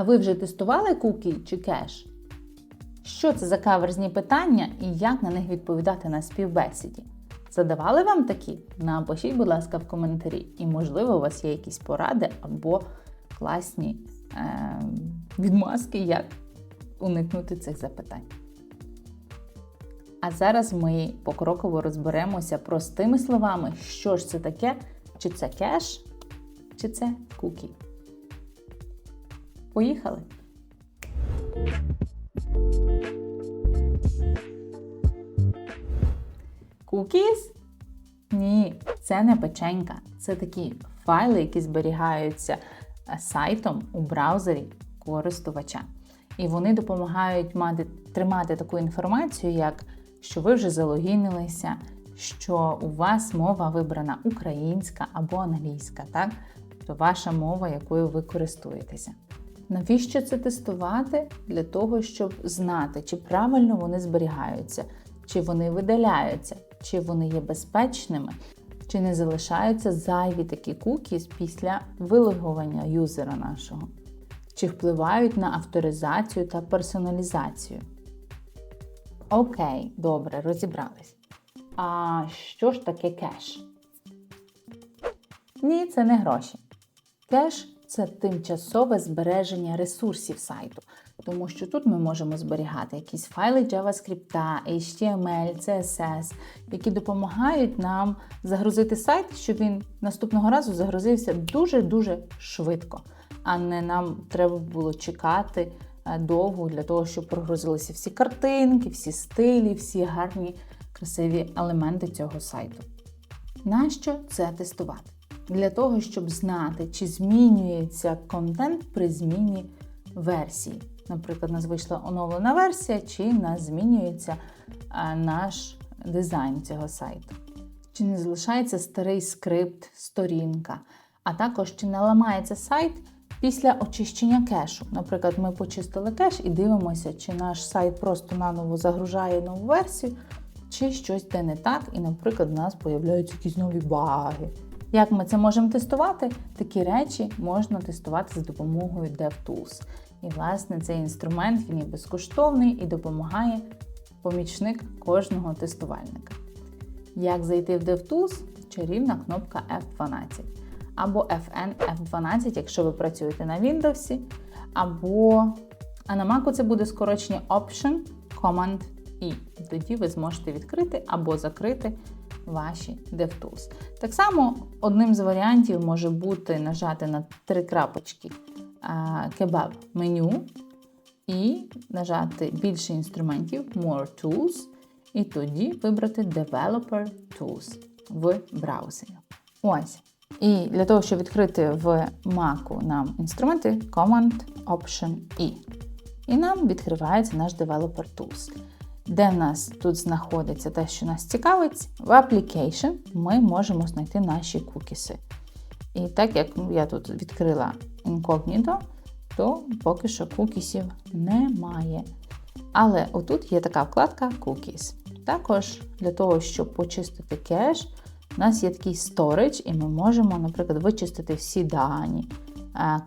А ви вже тестували кукі чи кеш? Що це за каверзні питання і як на них відповідати на співбесіді? Задавали вам такі? Напишіть, будь ласка, в коментарі. І, можливо, у вас є якісь поради або класні е- відмазки, як уникнути цих запитань. А зараз ми покроково розберемося простими словами, що ж це таке, чи це кеш, чи це кукі. Поїхали! Cookies? Ні, це не печенька. Це такі файли, які зберігаються е, сайтом у браузері користувача. І вони допомагають мати, тримати таку інформацію, як що ви вже залогінилися, що у вас мова вибрана українська або англійська, так? Тобто ваша мова, якою ви користуєтеся. Навіщо це тестувати? Для того, щоб знати, чи правильно вони зберігаються, чи вони видаляються, чи вони є безпечними, чи не залишаються зайві такі кукіс після вилогування юзера нашого, чи впливають на авторизацію та персоналізацію. Окей, добре, розібрались. А що ж таке кеш? Ні, це не гроші. Кеш це тимчасове збереження ресурсів сайту, тому що тут ми можемо зберігати якісь файли JavaScript, HTML, CSS, які допомагають нам загрузити сайт, щоб він наступного разу загрузився дуже-дуже швидко, а не нам треба було чекати довго для того, щоб прогрузилися всі картинки, всі стилі, всі гарні, красиві елементи цього сайту. Нащо це тестувати? Для того, щоб знати, чи змінюється контент при зміні версії. Наприклад, у нас вийшла оновлена версія, чи нас змінюється наш дизайн цього сайту. Чи не залишається старий скрипт, сторінка, а також чи не ламається сайт після очищення кешу. Наприклад, ми почистили кеш і дивимося, чи наш сайт просто наново загружає нову версію, чи щось де не так, і, наприклад, у нас з'являються якісь нові баги. Як ми це можемо тестувати? Такі речі можна тестувати за допомогою DevTools. І, власне, цей інструмент він є безкоштовний і допомагає помічник кожного тестувальника. Як зайти в DevTools? Чарівна кнопка F12. Або FN F12, якщо ви працюєте на Windows, або а на Mac це буде скорочення Option Command E. Тоді ви зможете відкрити або закрити ваші DevTools. Так само одним з варіантів може бути нажати на три крапочки кебаб меню і нажати більше інструментів More Tools, і тоді вибрати Developer Tools в браузері. Ось. І для того, щоб відкрити в Mac нам інструменти Command Option E. І нам відкривається наш Developer Tools де нас тут знаходиться те, що нас цікавить, в Application ми можемо знайти наші кукіси. І так як я тут відкрила Incognito, то поки що кукісів немає. Але отут є така вкладка Cookies. Також для того, щоб почистити кеш, у нас є такий storage, і ми можемо, наприклад, вичистити всі дані.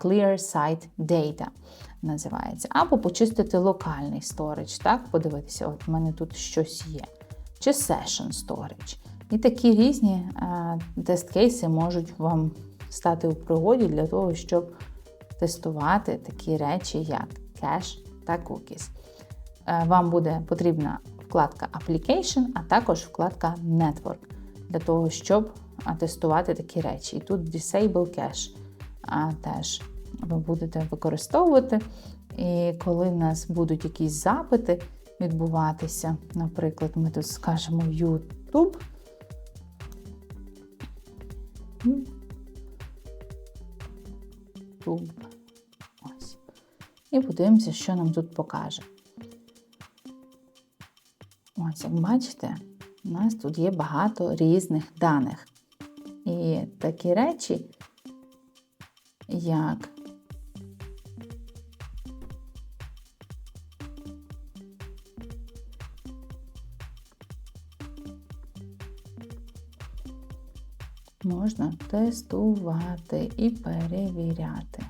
Clear Site Data називається. Або почистити локальний storage, так, подивитися, от в мене тут щось є. Чи Session Storage. І такі різні тест-кейси можуть вам стати у пригоді для того, щоб тестувати такі речі, як кеш та cookies. Е, вам буде потрібна вкладка Application, а також вкладка Network для того, щоб тестувати такі речі. І тут Disable Cache теж ви будете використовувати. І коли в нас будуть якісь запити відбуватися, наприклад, ми тут скажемо YouTube. YouTube. Ось. І подивимося, що нам тут покаже. Ось, як бачите, у нас тут є багато різних даних. І такі речі як можна тестувати і перевіряти.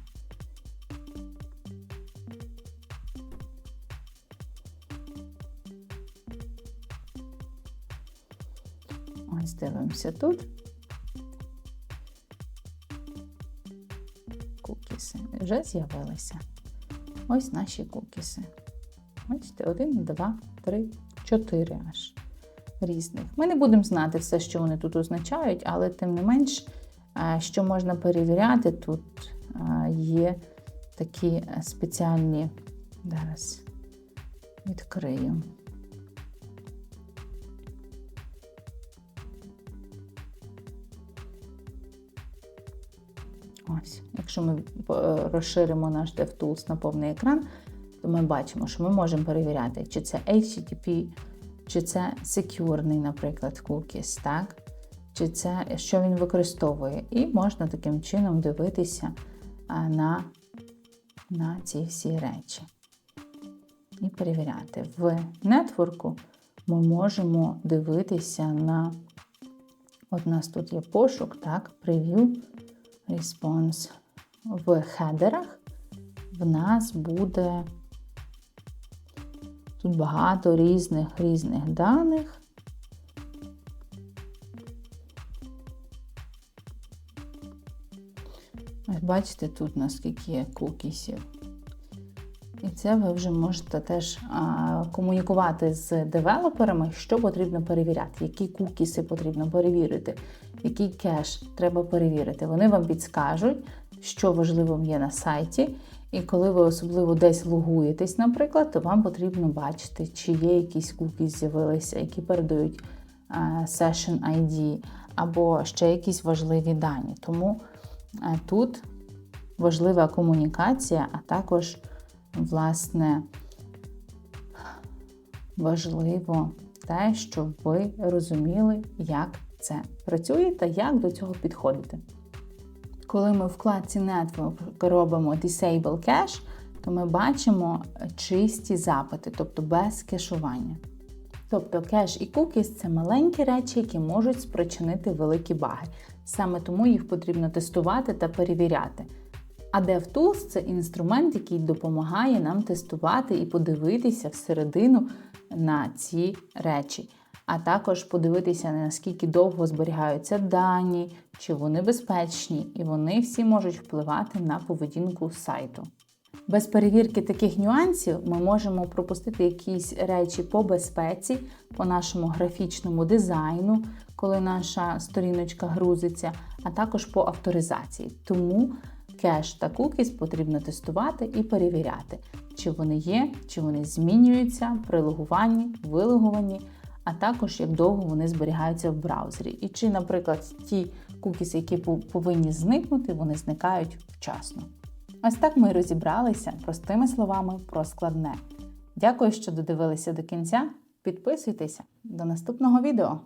Ось дивимося тут. Кукіси вже з'явилися. Ось наші кукіси. Бачите, один, два, три, чотири аж різних. Ми не будемо знати все, що вони тут означають, але тим не менш, е, що можна перевіряти, тут е, є такі е, спеціальні. Зараз відкрию. Ось, якщо ми розширимо наш DevTools на повний екран, то ми бачимо, що ми можемо перевіряти, чи це HTTP, чи це секюрний, наприклад, cookies, так? Чи це що він використовує. І можна таким чином дивитися на, на ці всі речі. І перевіряти. В нетворку ми можемо дивитися на. От у нас тут є пошук, так, preview, response. В хедерах в нас буде тут багато різних різних даних. Ось Бачите, тут наскільки є кукісів. І це ви вже можете теж а, комунікувати з девелоперами, що потрібно перевіряти, які кукіси потрібно перевірити, який кеш треба перевірити. Вони вам підскажуть, що важливим є на сайті. І коли ви особливо десь логуєтесь, наприклад, то вам потрібно бачити, чи є якісь кукіс з'явилися, які передають а, Session ID, або ще якісь важливі дані. Тому тут важлива комунікація, а також власне, важливо те, щоб ви розуміли, як це працює та як до цього підходити. Коли ми в вкладці Network робимо Disable Cache, то ми бачимо чисті запити, тобто без кешування. Тобто кеш і кукіс це маленькі речі, які можуть спричинити великі баги. Саме тому їх потрібно тестувати та перевіряти. А DevTools – це інструмент, який допомагає нам тестувати і подивитися всередину на ці речі, а також подивитися, наскільки довго зберігаються дані, чи вони безпечні, і вони всі можуть впливати на поведінку сайту. Без перевірки таких нюансів ми можемо пропустити якісь речі по безпеці, по нашому графічному дизайну, коли наша сторіночка грузиться, а також по авторизації. Тому кеш та кукіс потрібно тестувати і перевіряти, чи вони є, чи вони змінюються при логуванні, вилогуванні, а також як довго вони зберігаються в браузері. І чи, наприклад, ті кукіси, які повинні зникнути, вони зникають вчасно. Ось так ми розібралися простими словами про складне. Дякую, що додивилися до кінця. Підписуйтеся до наступного відео!